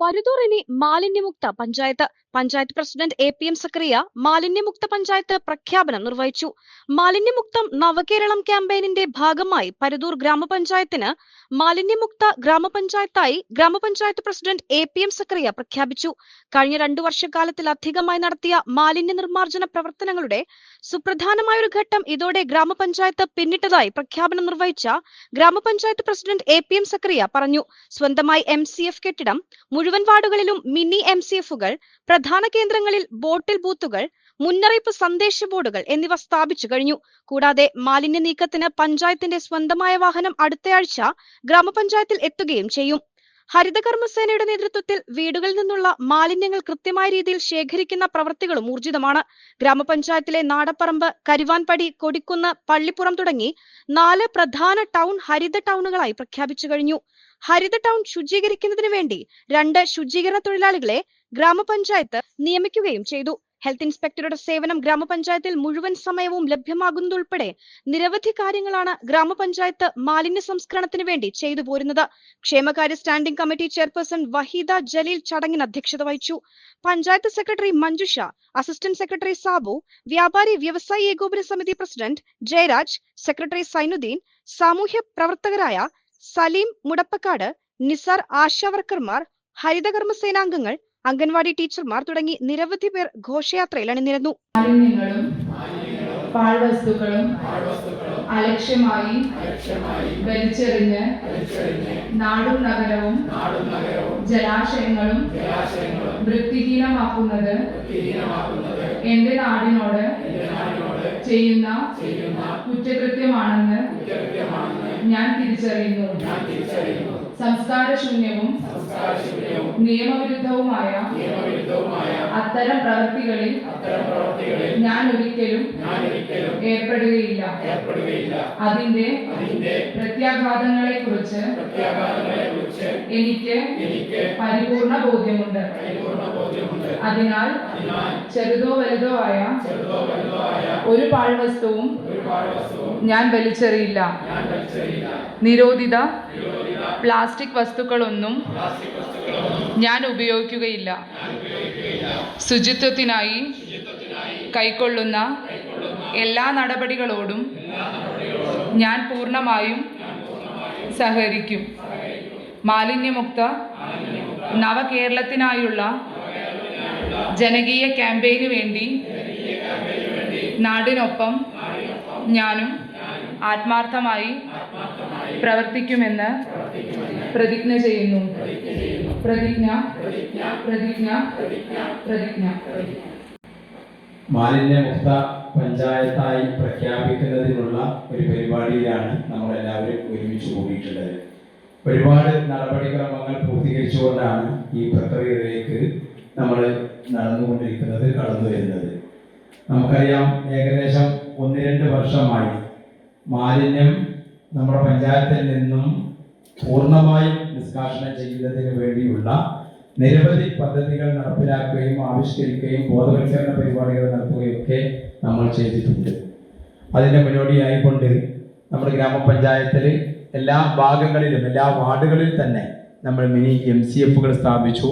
പരുതൂർ ഇനി മാലിന്യമുക്ത panchayat. Panchayat president A P M Sakariya മാലിന്യമുക്ത പഞ്ചായത്ത് പ്രഖ്യാപനം നിർവഹിച്ചു. മാലിന്യമുക്തം നവകേരളം ക്യാമ്പയിനിന്റെ ഭാഗമായി പരുതൂർ ഗ്രാമപഞ്ചായത്തിന് മാലിന്യമുക്ത ഗ്രാമപഞ്ചായത്തായി grama panchayat president A P M Sakariya പ്രഖ്യാപിച്ചു. കഴിഞ്ഞ രണ്ടു വർഷക്കാലത്തിലധികമായി നടത്തിയ മാലിന്യ നിർമ്മാർജന പ്രവർത്തനങ്ങളുടെ സുപ്രധാനമായ ഒരു ഘട്ടം ഇതോടെ ഗ്രാമപഞ്ചായത്ത് പിന്നിട്ടതായി പ്രഖ്യാപനം നിർവഹിച്ച grama panchayat president A P M Sakariya പറഞ്ഞു. സ്വന്തമായി എം സി എഫ് കെട്ടിടം മുഴുവൻ വാർഡുകളിലും മിനി എം സി എഫുകൾ പ്രധാന കേന്ദ്രങ്ങളിൽ ബോട്ടിൽ ബൂത്തുകൾ മുന്നറിയിപ്പ് സന്ദേശ ബോർഡുകൾ എന്നിവ സ്ഥാപിച്ചു കഴിഞ്ഞു. കൂടാതെ മാലിന്യ നീക്കത്തിന് പഞ്ചായത്തിന്റെ സ്വന്തമായ വാഹനം അടുത്തയാഴ്ച ഗ്രാമപഞ്ചായത്തിൽ എത്തുകയും ചെയ്യും. ഹരിതകർമ്മസേനയുടെ നേതൃത്വത്തിൽ വീടുകളിൽ നിന്നുള്ള മാലിന്യങ്ങൾ കൃത്യമായ രീതിയിൽ ശേഖരിക്കുന്ന പ്രവൃത്തികളും ഊർജിതമാണ്. ഗ്രാമപഞ്ചായത്തിലെ നാടപ്പറമ്പ് കരുവാൻപടി കൊടിക്കുന്ന് പള്ളിപ്പുറം തുടങ്ങി നാല് പ്രധാന ടൗൺ ഹരിത ടൗണുകളായി പ്രഖ്യാപിച്ചു കഴിഞ്ഞു. ഹരിത ടൗൺ ശുചീകരിക്കുന്നതിന് വേണ്ടി രണ്ട് ശുചീകരണ തൊഴിലാളികളെ ഗ്രാമപഞ്ചായത്ത് നിയമിക്കുകയും ചെയ്തു. ഹെൽത്ത് ഇൻസ്പെക്ടറുടെ സേവനം ഗ്രാമപഞ്ചായത്തിൽ മുഴുവൻ സമയവും ലഭ്യമാകുന്നതുൾപ്പെടെ നിരവധി കാര്യങ്ങളാണ് ഗ്രാമപഞ്ചായത്ത് മാലിന്യ സംസ്കരണത്തിന് വേണ്ടി ചെയ്തു പോരുന്നത്. ക്ഷേമകാര്യ standing committee chairperson Waheeda Jaleel ചടങ്ങിന് അധ്യക്ഷത വഹിച്ചു. Panchayat secretary Manjusha assistant secretary Sabu വ്യാപാരി വ്യവസായി ഏകോപന സമിതി പ്രസിഡന്റ് ജയരാജ് സെക്രട്ടറി സൈനുദ്ദീൻ സാമൂഹ്യ പ്രവർത്തകരായ സലീം മുടപ്പക്കാട് നിസാർ ആശാവർക്കർമാർ ഹരിതകർമ്മ സേനാംഗങ്ങൾ അംഗൻവാടി ടീച്ചർമാർ തുടങ്ങി നിരവധി പേർ ഘോഷയാത്രയിൽ അണിനിരന്നു. പാഴ്വസ്തുക്കളും അലക്ഷ്യമായി വലിച്ചെറിഞ്ഞ് നാടും നഗരവും ജലാശയങ്ങളും വൃത്തിഹീനമാക്കുന്നത് എന്റെ നാടിനോട് ചെയ്യുന്ന കുറ്റകൃത്യമാണെന്ന് ഞാൻ തിരിച്ചറിയുന്നു. സംസ്കാരശൂന്യവും നിയമവിരുദ്ധവുമായ അത്തരം പ്രവൃത്തികളിൽ ഞാൻ ഒരിക്കലും ഏർപ്പെടുകയില്ല. അതിന്റെ പ്രത്യാഘാതങ്ങളെ കുറിച്ച് എനിക്ക് പരിപൂർണ ബോധ്യമുണ്ട്. അതിനാൽ ചെറുതോ വലുതോ ആയ ഒരു പാഴ്വസ്തുവും ഞാൻ വലിച്ചെറിയില്ല. നിരോധിത പ്ലാസ്റ്റിക് വസ്തുക്കളൊന്നും ഞാൻ ഉപയോഗിക്കുകയില്ല. ശുചിത്വത്തിനായി കൈക്കൊള്ളുന്ന എല്ലാ നടപടികളോടും ഞാൻ പൂർണമായും സഹകരിക്കും. മാലിന്യമുക്ത നവകേരളത്തിനായുള്ള ജനകീയ ക്യാമ്പയിന് വേണ്ടി നാടിനൊപ്പം ഞാനും ആത്മാർത്ഥമായി പ്രവർത്തിക്കുമെന്ന് പ്രതിജ്ഞ ചെയ്യുന്നു. പ്രതിജ്ഞ പ്രതിജ്ഞ പ്രതിജ്ഞ. മാലിന്യമുക്ത പഞ്ചായത്തായി പ്രഖ്യാപിക്കുന്നതിനുള്ള ഒരു പരിപാടിയിലാണ് നമ്മൾ എല്ലാവരും ഒരുമിച്ച് കൂടിയിട്ടുള്ളത്. ഒരുപാട് നടപടിക്രമങ്ങൾ പൂർത്തീകരിച്ചുകൊണ്ടാണ് ഈ പ്രക്രിയയിലേക്ക് നമ്മൾ നടന്നുകൊണ്ടിരിക്കുന്നത് കടന്നു വരുന്നത് നമുക്കറിയാം ഏകദേശം ഒന്ന് രണ്ട് വർഷമായി മാലിന്യം നമ്മുടെ പഞ്ചായത്തിൽ നിന്നും പൂർണമായും നിഷ്കാഷണം ചെയ്യുന്നതിന് വേണ്ടിയുള്ള നിരവധി പദ്ധതികൾ നടപ്പിലാക്കുകയും ആവിഷ്കരിക്കുകയും ബോധവൽക്കരണ പരിപാടികൾ നടത്തുകയും ഒക്കെ നമ്മൾ ചെയ്തിട്ടുണ്ട്. അതിന്റെ മുന്നോടിയായിക്കൊണ്ട് നമ്മുടെ ഗ്രാമപഞ്ചായത്തിൽ എല്ലാ ഭാഗങ്ങളിലും എല്ലാ വാർഡുകളിൽ തന്നെ നമ്മൾ മിനി എം സി എഫുകൾ സ്ഥാപിച്ചു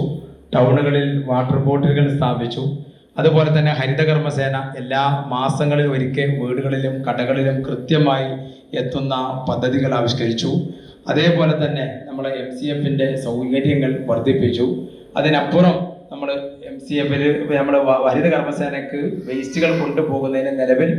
ടൗണുകളിൽ വാട്ടർ ബോട്ടിലുകൾ സ്ഥാപിച്ചു അതുപോലെ തന്നെ ഹരിതകർമ്മസേന എല്ലാ മാസങ്ങളിലും ഒരിക്കൽ വീടുകളിലും കടകളിലും കൃത്യമായി എത്തുന്ന പദ്ധതികൾ ആവിഷ്കരിച്ചു. അതേപോലെ തന്നെ നമ്മൾ എം സി എഫിന്റെ സൗകര്യങ്ങൾ വർദ്ധിപ്പിച്ചു. അതിനപ്പുറം നമ്മൾ എം സി എഫിൽ നമ്മൾ ഹരിത കർമ്മസേനക്ക് വേസ്റ്റുകൾ കൊണ്ടുപോകുന്നതിന് നിലവിൽ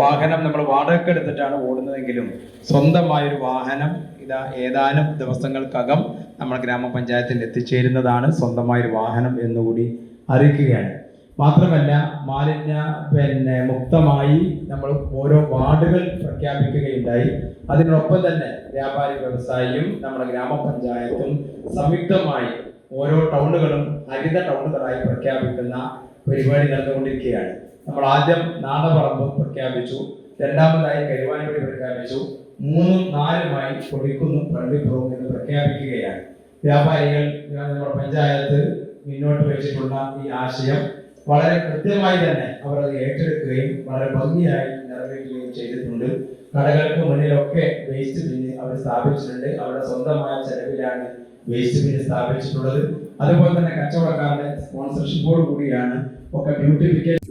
വാഹനം നമ്മൾ വാടക എടുത്തിട്ടാണ് ഓടുന്നതെങ്കിലും സ്വന്തമായൊരു വാഹനം ഇതാ ഏതാനും ദിവസങ്ങൾക്കകം നമ്മൾ ഗ്രാമപഞ്ചായത്തിൽ എത്തിച്ചേരുന്നതാണ് സ്വന്തമായൊരു വാഹനം എന്നുകൂടി അറിയിക്കുകയാണ്. മാത്രമല്ല മാലിന്യ പിന്നെ മുക്തമായി നമ്മൾ ഓരോ വാർഡുകൾ പ്രഖ്യാപിക്കുകയുണ്ടായി. അതിനൊപ്പം തന്നെ വ്യാപാരി വ്യവസായിയും നമ്മുടെ ഗ്രാമപഞ്ചായത്തും സംയുക്തമായി ഓരോ ടൗണുകളും ഹരിത ടൗണുകളായി പ്രഖ്യാപിക്കുന്ന പരിപാടി നടന്നുകൊണ്ടിരിക്കുകയാണ്. നമ്മൾ ആദ്യം നാടപറമ്പ് പ്രഖ്യാപിച്ചു രണ്ടാമതായി കരുവാൻപടി പ്രഖ്യാപിച്ചു മൂന്നും നാലുമായി കൊടിക്കുന്നും പള്ളിപ്പുറവും എന്ന് പ്രഖ്യാപിക്കുകയാണ്. വ്യാപാരികൾ നമ്മുടെ പഞ്ചായത്ത് മുന്നോട്ട് വെച്ചിട്ടുള്ള ഈ ആശയം വളരെ കൃത്യമായി തന്നെ അവർ അത് ഏറ്റെടുക്കുകയും വളരെ ഭംഗിയായി നിറവേറ്റുകയും ചെയ്തിട്ടുണ്ട്. കടകൾക്ക് മുന്നിലൊക്കെ വേസ്റ്റ് ബിന്ന് അവർ സ്ഥാപിച്ചിട്ടുണ്ട്. അവരുടെ സ്വന്തമായ ചെലവിലാണ് വേസ്റ്റ് ബിന്ന് സ്ഥാപിച്ചിട്ടുള്ളത്. അതുപോലെ തന്നെ കച്ചവടക്കാരുടെ സ്പോൺസർഷിപ്പോട് കൂടിയാണ് ഒക്കെ ബ്യൂട്ടിഫിക്കേഷൻ